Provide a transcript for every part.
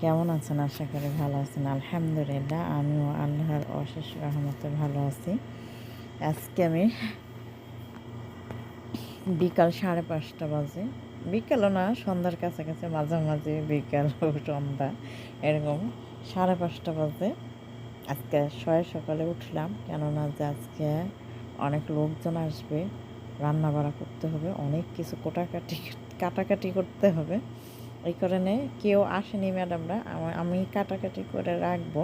কেমন আছেন? আশা করি ভালো আছেন। আলহামদুলিল্লাহ, আমিও আল্লাহর অশেষ রহমতে ভালো আছি। আজকে আমি বিকাল সাড়ে পাঁচটা বাজে। বিকালও না, সন্ধ্যার কাছাকাছি মাঝে মাঝে বিকাল সন্ধ্যা, এরকম সাড়ে পাঁচটা বাজে। আজকে ছয় সকালে উঠলাম, কেননা যে আজকে অনেক লোকজন আসবে রান্না বাড়া করতে হবে, অনেক কিছু কোটাকাটি, কাটাকাটি করতে হবে। এই কারণে কেউ আসেনি, ম্যাডামরা। আমি কাটাকাটি করে রাখব।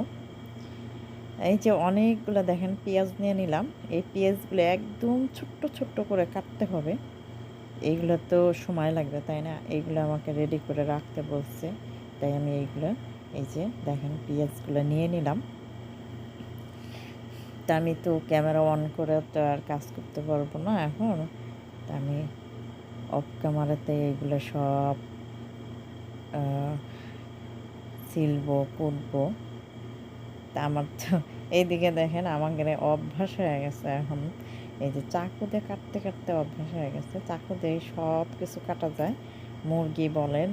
এই যে অনেকগুলো দেখেন, পেঁয়াজ নিয়ে নিলাম। এই পেঁয়াজগুলো একদম ছোট্ট ছোট্ট করে কাটতে হবে। এইগুলো তো সময় লাগবে, তাই না? এইগুলো আমাকে রেডি করে রাখতে বলছে। তাই আমি এইগুলো, এই যে দেখেন, পেঁয়াজগুলো নিয়ে নিলাম। তা আমি তো ক্যামেরা অন করে তো আর কাজ করতে পারব না এখন। তা আমি অফ ক্যামেরাতে এইগুলো সব ছিলবো কুটবো তা আমার তো এইদিকে দেখেন আমাদের অভ্যাস হয়ে গেছে এখন। এই যে চাকু দিয়ে কাটতে কাটতে অভ্যাস হয়ে গেছে। চাকু দিয়ে সব কিছু কাটা যায়। মুরগি বলেন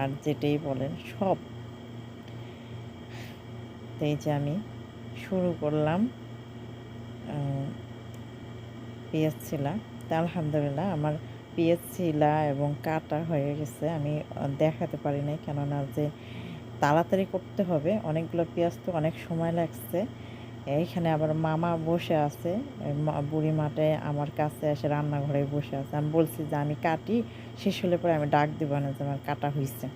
আর যেটাই বলেন, সব। এই যে আমি শুরু করলাম পেঁয়াজ ছিলা। তা আলহামদুলিল্লাহ, আমার পেঁয়াজ ছিলা এবং কাটা হয়ে গেছে, আমি দেখাতে পারি নাই। কেননা যে তাড়াতাড়ি করতে হবে, অনেকগুলো পেঁয়াজ তো অনেক সময় লাগছে। এইখানে আবার মামা বসে আছে বুড়ি মাঠে আমার কাছে এসে রান্নাঘরে বসে আছে। আমি বলছি যে, আমি কাটি, শেষ হলে পরে আমি ডাক দেবো না যে আমার কাটা হয়েছে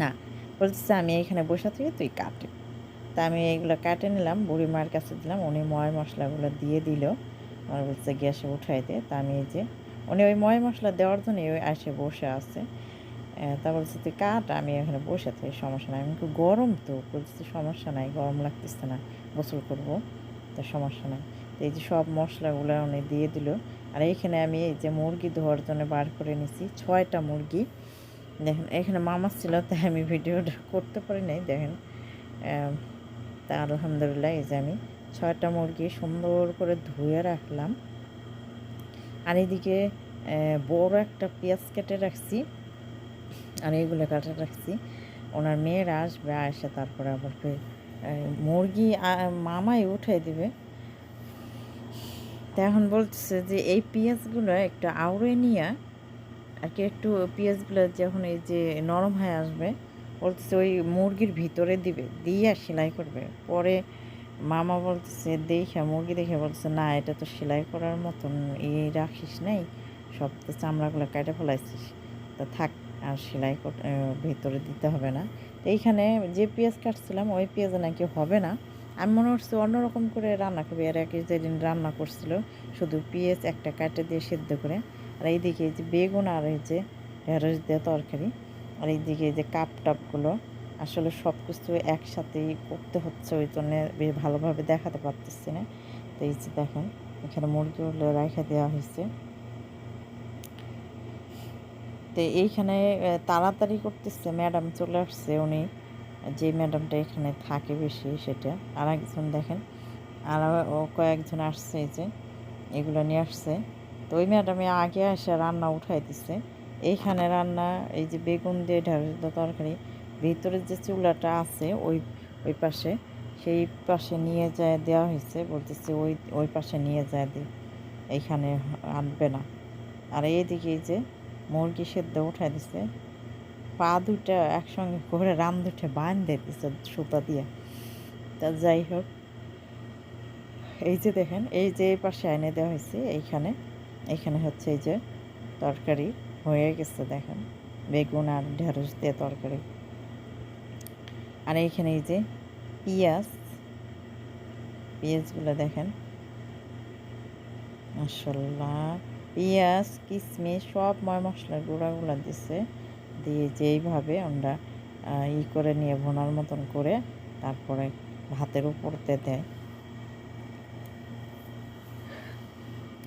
না। বলছে আমি এইখানে বসে থেকে তুই কাটি। তা আমি এইগুলো কাটে নিলাম, বুড়ি মার কাছে দিলাম, উনি ময় মশলাগুলো দিয়ে দিল। আমার বলছে, গ্যাসে উঠাই দে। তা আমি এই যে উনি ওই ময় মশলা দেওয়ার জন্য ওই এসে বসে আছে। তা বলছে, তুই কাট, আমি এখানে বসে থাকি সমস্যা নাই। আমি একটু গরম তো? বলছি সমস্যা নাই, গরম লাগতেছে না, গোসল করব। তো সমস্যা নাই। তো এই যে সব মশলাগুলো উনি দিয়ে দিল। আর এইখানে আমি এই যে মুরগি ধোয়ার জন্য বার করে নিছি, ছয়টা মুরগি। দেখেন, এখানে মামা ছিল, তাই আমি ভিডিওটা করতে পারি নাই, দেখেন। তা আলহামদুলিল্লাহ, এই যে আমি ছয়টা মুরগি সুন্দর করে ধুয়ে রাখলাম। আর এদিকে বড় একটা পেঁয়াজ কেটে রাখছি। আর এইগুলো কাটে রাখছি। ওনার মেয়েরা আসবে, আসে তারপরে আবার মুরগি মামাই উঠাই দিবে। তা এখন বলতেছে যে এই পেঁয়াজগুলো একটু আউড়ে নিয়ে, আর কি একটু পেঁয়াজগুলো যখন এই যে নরম হয়ে আসবে, বলতেছে ওই মুরগির ভিতরে দিবে, দিয়ে সেলাই করবে। পরে মামা বলতেছে, দেখে, মুরগি দেখে বলছে, না, এটা তো সেলাই করার মতন এই রাখিস নাই, সব তো চামড়াগুলো কেটে ফেলাইছিস। তা থাক, আর সেলাই ভেতরে দিতে হবে না। তো এইখানে যে পেঁয়াজ কাটছিলাম, ওই পেঁয়াজ নাকি হবে না। আমি মনে করছি অন্যরকম করে রান্না করবে। আর এক যেদিন রান্না করছিল, শুধু পেঁয়াজ একটা কাটে দিয়ে সেদ্ধ করে, আর এইদিকে এই যে বেগুন আর যে ঢেঁড়স দিয়ে তরকারি, আর এইদিকে এই যে কাপ টাপগুলো আসলে সব কিছু একসাথেই করতে হচ্ছে, ওই জন্য বেশ ভালোভাবে দেখাতে পারতেছি না। তো এই যে দেখেন, এখানে মুরগিগুলো রাখা দেওয়া হয়েছে। তো এইখানে তাড়াতাড়ি করতেছে, ম্যাডাম চলে আসছে উনি। যে ম্যাডামটা এখানে থাকে বেশি, সেটা। আর একজন দেখেন, আর ও কয়েকজন আসছে এই যে, এগুলো নিয়ে আসছে। তো ওই ম্যাডামে আগে এসে রান্না উঠাই দিছে। এইখানে রান্না, এই যে বেগুন দিয়ে দিয়ে তরকারি ভিতরে যে চুলাটা আছে, ওই ওই পাশে, সেই পাশে নিয়ে যায় দেওয়া হয়েছে, বলতেছে ওই ওই পাশে নিয়ে যায় দি, এইখানে আনবে না। আর এইদিকে এই যে মুরগি সেদ্ধ উঠাই দিছে, পা দুটা একসঙ্গে করে রাম দুটে বাঁধে দিছে সুতা দিয়ে। তা যাই হোক, এই যে দেখেন, এই যে এই পাশে এনে দেওয়া হয়েছে, এইখানে এইখানে হচ্ছে এই যে তরকারি হয়ে গেছে, দেখেন। বেগুন আর ঢেঁড়স দিয়ে তরকারি। আর এইখানে এই যে পেঁয়াজ, পেঁয়াজগুলো দেখেন। মাসাল্লাহ পেঁয়াজ কিশমিশ সব ময় মশলা গুঁড়াগুলো দিছে। দিয়ে যেইভাবে আমরা ই করে নিয়ে ভোনার মতন করে তারপরে ভাতের উপরতে দেয়।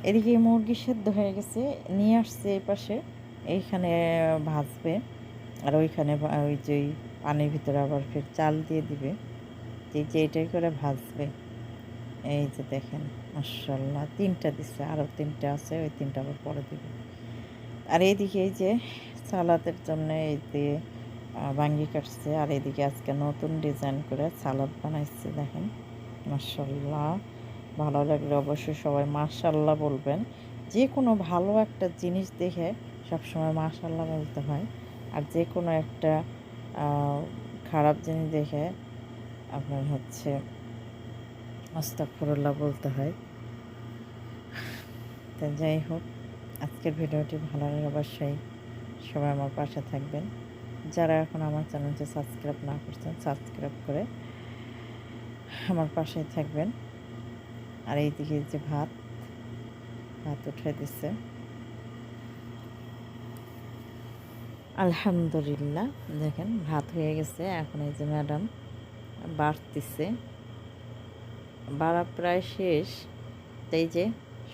এদিকে মুরগি সেদ্ধ হয়ে গেছে, নিয়ে আসছে এই পাশে। এইখানে ভাজবে। আর ওইখানে ওই যে পানির ভিতরে আবার ফের চাল দিয়ে দিবে। যে যে এটাই করে ভাজবে। এই যে দেখেন মাসাল্লাহ তিনটা দিচ্ছে আরও তিনটা আছে, ওই তিনটা আবার পরে দিবে। আর এইদিকে এই যে সালাদের জন্য এই যে বাঙ্গি কাটছে, আর এদিকে আজকে নতুন ডিজাইন করে সালাদ বানাইছে, দেখেন মার্শাল্লাহ ভালো লাগলে অবশ্যই সবাই মার্শাল্লাহ বলবেন। যে কোনো ভালো একটা জিনিস দেখে সবসময় মার্শাল্লাহ বলতে হয়। আর যে কোনো একটা খারাপ জিনিস দেখে আপনার হচ্ছে আস্তাকফরুল্লাহ বলতে হয়। তো যাই হোক, আজকের ভিডিওটি ভালো লাগে অবশ্যই সবাই আমার পাশে থাকবেন। যারা এখন আমার চ্যানেলটি সাবস্ক্রাইব না করছেন, সাবস্ক্রাইব করে আমার পাশেই থাকবেন। আর এইদিকে যে ভাত ভাত উঠে দিচ্ছে। আলহামদুলিল্লাহ। দেখেন, ভাত হয়ে গেছে। এখন এই যে ম্যাডাম বাড়তিছে। বাড়া প্রায় শেষ। এই যে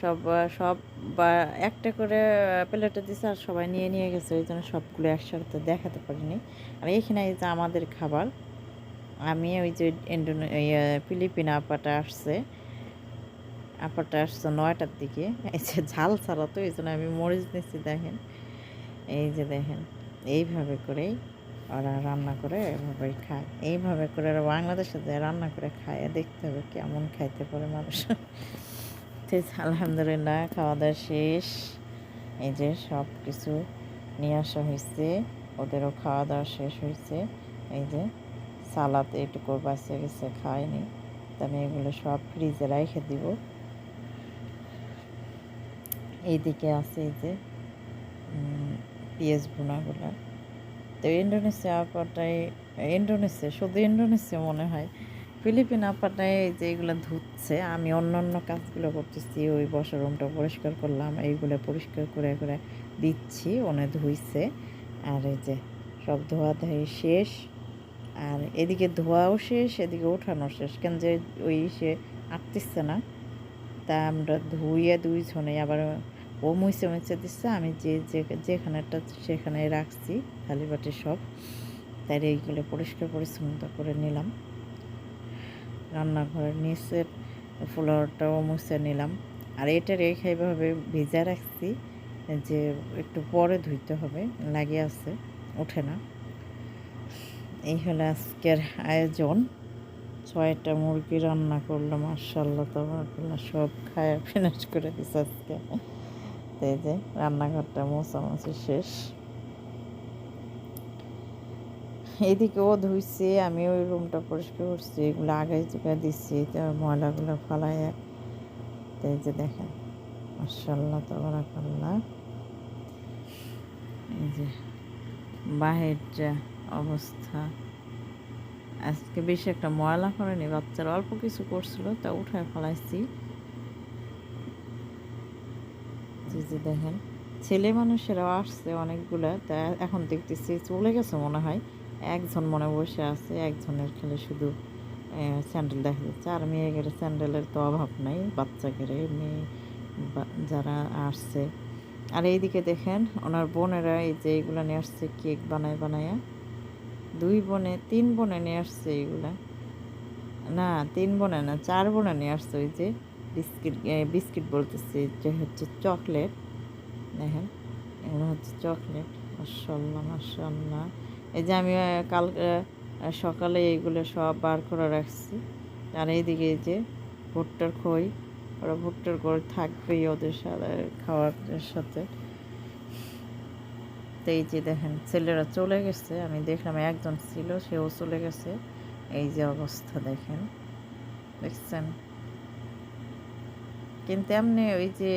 সব সব বা, একটা করে প্লেটে দিছে আর সবাই নিয়ে নিয়ে গেছে। ওই জন্য সবগুলো একসাথে দেখাতে পারিনি। আর এইখানে এই যে আমাদের খাবার, আমি ওই যে ইন্ডোনে ফিলিপিন আপাটা আসছে। আপাটা আসছে নয়টার দিকে। এই যে ঝাল ছাড়া তো, এই জন্য আমি মরিচ নিচ্ছি দেখেন। এই যে দেখেন। এইভাবে করেই ওরা রান্না করে এভাবেই খায়। এইভাবে করে ওরা বাংলাদেশে রান্না করে খায় দেখতে হবে কেমন খাইতে পারে মানুষ। ঠিক আলহামদুলিল্লাহ, খাওয়া দাওয়া শেষ। এই যে সব কিছু নিয়ে আসা হয়েছে ওদেরও খাওয়া দাওয়া শেষ হয়েছে এই যে সালাদ এইটুকু বাঁচে গেছে খায়নি আমি এগুলো সব ফ্রিজে রেখে দিব। এইদিকে আছে এই যে পেঁয়াজ ভুনাগুলা। তো ইন্ডোনেশিয়া আপাটাই ইন্ডোনেশিয়া শুধু ইন্ডোনেশিয়া মনে হয়, ফিলিপিন আপাটাই যে এগুলো ধুচ্ছে, আমি অন্য অন্য কাজগুলো করতেছি, ওই বসার রুমটা পরিষ্কার করলাম, এইগুলো পরিষ্কার করে করে দিচ্ছি, ওনে ধুইছে, আর এই যে সব ধোয়া ধোয়ি শেষ, আর এদিকে ধোয়াও শেষ, এদিকে ওঠানো শেষ, কেন যে ওই সে আটতিচ্ছে না, তা আমরা ধুইয়ে দুইজনে আবার ও মুইছে মুইছে দিচ্ছে আমি যে যেখানেটা সেখানে রাখছি, থালি বাটি সব। তাই এইগুলো পরিষ্কার পরিচ্ছন্ন করে নিলাম। রান্নাঘরের নিচের ফ্লোরটাও মুছে নিলাম। আর এটা রেখে এভাবে ভিজা রাখছি যে একটু পরে ধুইতে হবে লাগে আছে, ওঠে না। এই হলো আজকের আয়োজন। ছয়টা মুরগি রান্না করলাম মার্শাল্লাহ তোমার সব খায় ফিনিশ করে দিচ্ছে আজকে। এই যে রান্নাঘরটা মোছামাছি শেষ। এদিকে ও ধুইছে, আমি ওই রুমটা পরিষ্কার করছি, এগুলো আগে চুকে দিচ্ছি ময়লাগুলো ফালাই এই যে দেখেন মার্শাল্লাহ তবরাকাল্লাহ। এই যে বাহিরটা অবস্থা। আজকে বেশি একটা ময়লা করেনি বাচ্চারা অল্প কিছু করছিল, তা উঠায় ফেলাইছি। যে দেখেন, ছেলে মানুষেরাও আসছে অনেকগুলো, তা এখন দেখতেছি চলে গেছে মনে হয়। একজন মনে বসে আছে, একজনের খেলে শুধু স্যান্ডেল দেখা যাচ্ছে। আর মেয়ে গেলে স্যান্ডেলের তো অভাব নাই বাচ্চা গেলে মেয়ে যারা আসছে। আর এইদিকে দেখেন, ওনার বোনেরা এই যে এইগুলো নিয়ে আসছে, কেক বানায় বানায়। দুই বোনে, তিন বোনে নিয়ে আসছে এইগুলা না, তিন বোনে না, চার বোনে নিয়ে আসছে ওই যে। বিস্কিট বিস্কিট বলতেছি যে হচ্ছে চকলেট। দেখেন, এগুলো হচ্ছে চকলেট। মাসাল্লাহ মাসাল্লাহ এই যে আমি কাল সকালে এইগুলো সব বার করে রাখছি। আর এইদিকে এই যে ভুট্টার খই, ওরা ভুট্টার খই থাকবেই ওদের সাথে, খাওয়ার সাথে। তো এই যে দেখেন, ছেলেরা চলে গেছে। আমি দেখলাম একজন ছিল, সেও চলে গেছে। এই যে অবস্থা দেখেন। দেখছেন? কিন্তু এমনি ওই যে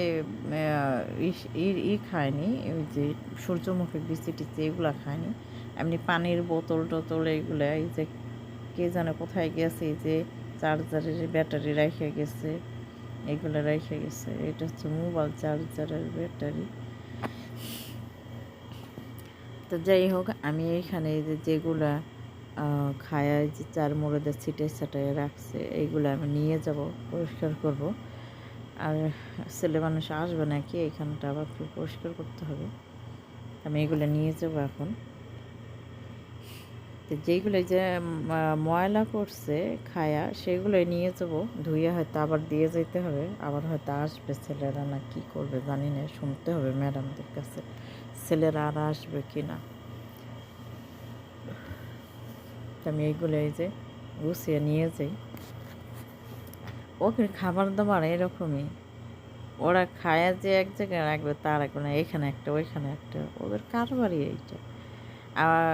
ই খায়নি, ওই যে সূর্যমুখী বিচি টিচি এগুলো খায়নি। এমনি পানির বোতল টোতল এইগুলো এই যে কে জানে কোথায় গেছে, এই যে চার্জারের ব্যাটারি রেখে গেছে, এগুলো রেখে গেছে। এটা হচ্ছে মোবাইল চার্জারের ব্যাটারি। তো যাই হোক, আমি এখানে যে যেগুলা খায় যে চার মোড়ে ছিটে ছাটায় রাখছে, এইগুলো আমি নিয়ে যাব, পরিষ্কার করব। আর ছেলে মানুষ আসবে নাকি, এখানটা আবার পরিষ্কার করতে হবে। আমি এগুলো নিয়ে যাব এখন। যেইগুলো যে ময়লা করছে খায়া, সেগুলোই নিয়ে যাব। ধুয়ে হয়তো আবার দিয়ে যেতে হবে। আবার হয়তো আসবে ছেলেরা না কী করবে জানি না, শুনতে হবে ম্যাডামদের কাছে, ছেলেরা আর আসবে কি না। আমি এইগুলো এই যে গুছিয়ে নিয়ে যাই। ওকে খাবার দাবার এরকমই। ওরা খায় যে এক জায়গায় রাখবে, তা রাখবে না, এখানে একটা, ওইখানে একটা, ওদের কারবারই এইটা। আর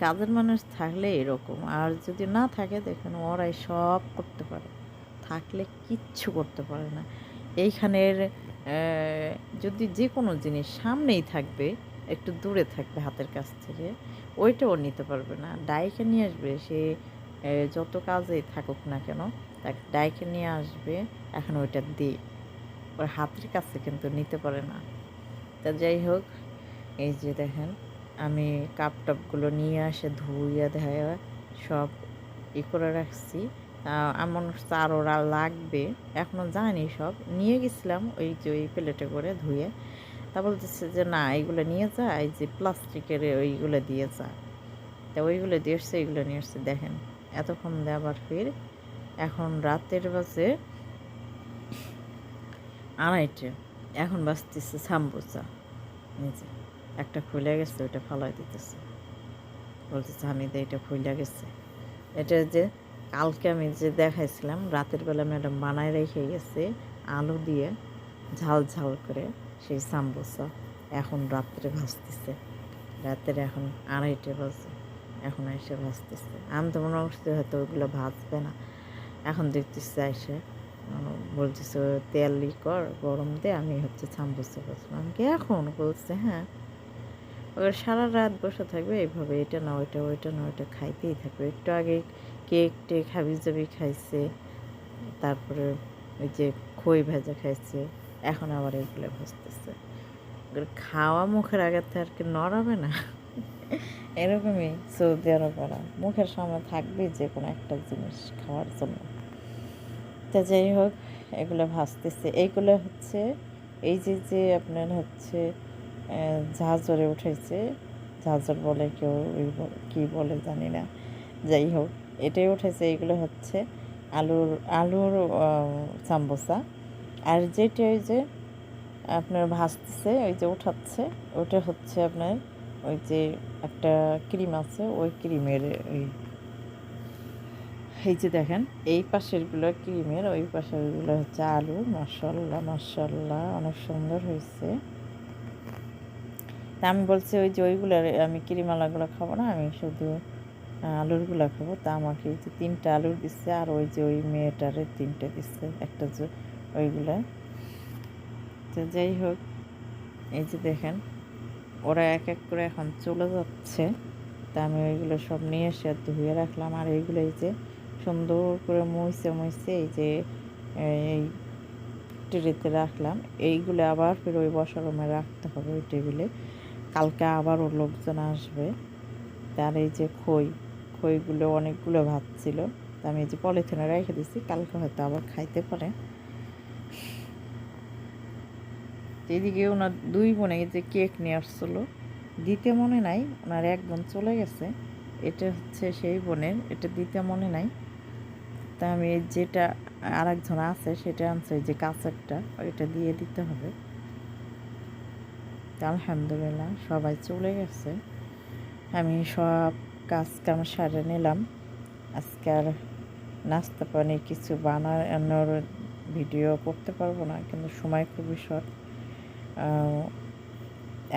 কাজের মানুষ থাকলে এরকম, আর যদি না থাকে দেখেন ওরাই সব করতে পারে। থাকলে কিচ্ছু করতে পারে না। এইখানের যদি যে কোনো জিনিস সামনেই থাকবে, একটু দূরে থাকবে হাতের কাছ থেকে, ওইটাও নিতে পারবে না। ডাইকে নিয়ে আসবে, সে যত কাজেই থাকুক না কেন তাকে ডাইকে নিয়ে আসবে, এখন ওইটা দিই। ওর হাতের কাছে কিন্তু নিতে পারে না। তা যাই হোক, এই যে দেখেন, আমি কাপ টাপগুলো নিয়ে আসে ধুইয়া ধুইয়া সব ই করে রাখছি। এমন চার ওরা লাগবে এখনও জানি সব। নিয়ে গেছিলাম ওই যে ওই প্লেটে করে ধুয়ে। তা বলতেছে যে, না, এইগুলো নিয়ে যা, এই যে প্লাস্টিকের ওইগুলো দিয়ে যা। তা ওইগুলো দিয়ে এসছে, এইগুলো নিয়ে এসছে। দেখেন, এতক্ষণ দিয়ে আবার ফির এখন রাতের বাজে আড়াইটে। এখন বাজতেছে সাম্বুসা নিজে একটা খুলে গেছে, ওইটা ফালাই দিতেছে। বলতেছে, আমি তো এটা খুলে গেছে। এটা যে কালকে আমি যে দেখাইছিলাম, রাতের বেলা ম্যাডাম বানায় রেখে গেছে আলু দিয়ে, ঝাল ঝাল করে সেই সাম্বুসা এখন রাত্রে ভাজতেছে। রাতের এখন আড়াইটে বাজে। এখন এসে ভাজতেছে। আমি তো মনে করছি হয়তো ওইগুলো ভাজবে না। এখন দেখতেছি আহ, বলতেছে তেল ই কর গরম দে আমি হচ্ছে সাম্বুসা আমি কি এখন? বলছে হ্যাঁ। ওরা সারা রাত বসে থাকবে এইভাবে এটা না ওইটা ওইটা না ওইটা খাইতেই থাকবে। একটু আগে কেক টেক হাবি জাবি খাইছে তারপরে ওই যে খই ভাজা খাইছে এখন আবার এগুলো ওগুলো খাওয়া মুখের আগে তো আর কি নড়াবে না। এরকমই সৌদি আরব মুখের সময় থাকবে যে কোনো একটা জিনিস খাওয়ার জন্য। তা যাই হোক, এগুলো ভাসতেছে এইগুলো হচ্ছে, এই যে যে আপনার হচ্ছে ঝাঁঝরে উঠেছে, ঝাঁঝর বলে কেউ কি বলে জানি না। যাই হোক, এটাই উঠেছে এইগুলো হচ্ছে আলুর আলুর সাম্বোসা। আর যেটা ওই যে আপনার ভাজতেছে, ওই যে উঠাচ্ছে, ওটা হচ্ছে আপনার ওই যে একটা ক্রিম আছে, ওই ক্রিমের ওই এই যে দেখেন, এই পাশেরগুলো ক্রিমের, ওই পাশেরগুলো হচ্ছে আলু মাসাল্লাহ মাসাল্লাহ অনেক সুন্দর হয়েছে। তা আমি বলছি ওই যে ওইগুলো, আমি ক্রিমালাগুলো খাব না, আমি শুধু আলুরগুলো খাব। তা আমাকে এই যে তিনটা আলুর দিচ্ছে আর ওই যে ওই মেয়েটারে তিনটে দিচ্ছে একটা যে ওইগুলা। তো যাই হোক, এই যে দেখেন, ওরা এক এক করে এখন চলে যাচ্ছে। তা আমি ওইগুলো সব নিয়ে এসে ধুয়ে রাখলাম, আর এইগুলো এই যে সুন্দর করে মুইছে মুইছে এই যে, এই ট্রেতে রাখলাম। এইগুলো আবার ফের ওই বসার রুমে রাখতে হবে ওই টেবিলে। কালকে আবারও লোকজন আসবে। তার এই যে খই, খইগুলো অনেকগুলো ভাত ছিল। তা আমি এই যে পলিথিনে রেখে দিছি, কালকে হয়তো আবার খাইতে পারে। এদিকে ওনার দুই বোনে যে কেক নিয়ে আসছিল। দিতে মনে নাই, ওনার এক বোন চলে গেছে। এটা হচ্ছে সেই বোনের, এটা দিতে মনে নাই। তা আমি যেটা আর একজন আছে সেটা আনছে, যে কাঁচেরটা, ওইটা দিয়ে দিতে হবে। আলহামদুলিল্লাহ সবাই চলে গেছে। আমি সব কাজ কাম সারে নিলাম। আজকে আর নাস্তা পানি কিছু বানানোর ভিডিও করতে পারব না, কিন্তু সময় খুবই শর্ট।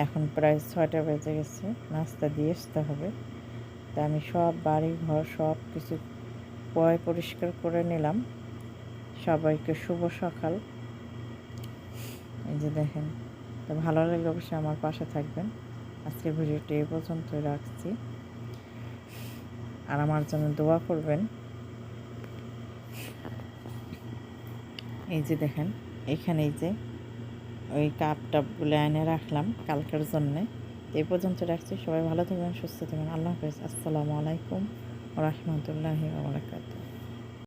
এখন প্রায় ছয়টা বেজে গেছে, নাস্তা দিয়ে আসতে হবে। তা আমি সব বাড়ি ঘর সব কিছু পয় পরিষ্কার করে নিলাম। সবাইকে শুভ সকাল। এই যে দেখেন, তো ভালো লাগলে অবশ্যই আমার পাশে থাকবেন। আজকের ভিডিওটি এই পর্যন্তই রাখছি। আর আমার জন্য দোয়া করবেন। এই যে দেখেন, এখানে এই যে ওই কাপ টাপগুলো এনে রাখলাম কালকের জন্যে। এই পর্যন্ত রাখছি। সবাই ভালো থাকবেন, সুস্থ থাকবেন। আল্লাহ হাফেজ। আসসালামু আলাইকুম। রহমতুল্লাহি ওবরাকাতুহ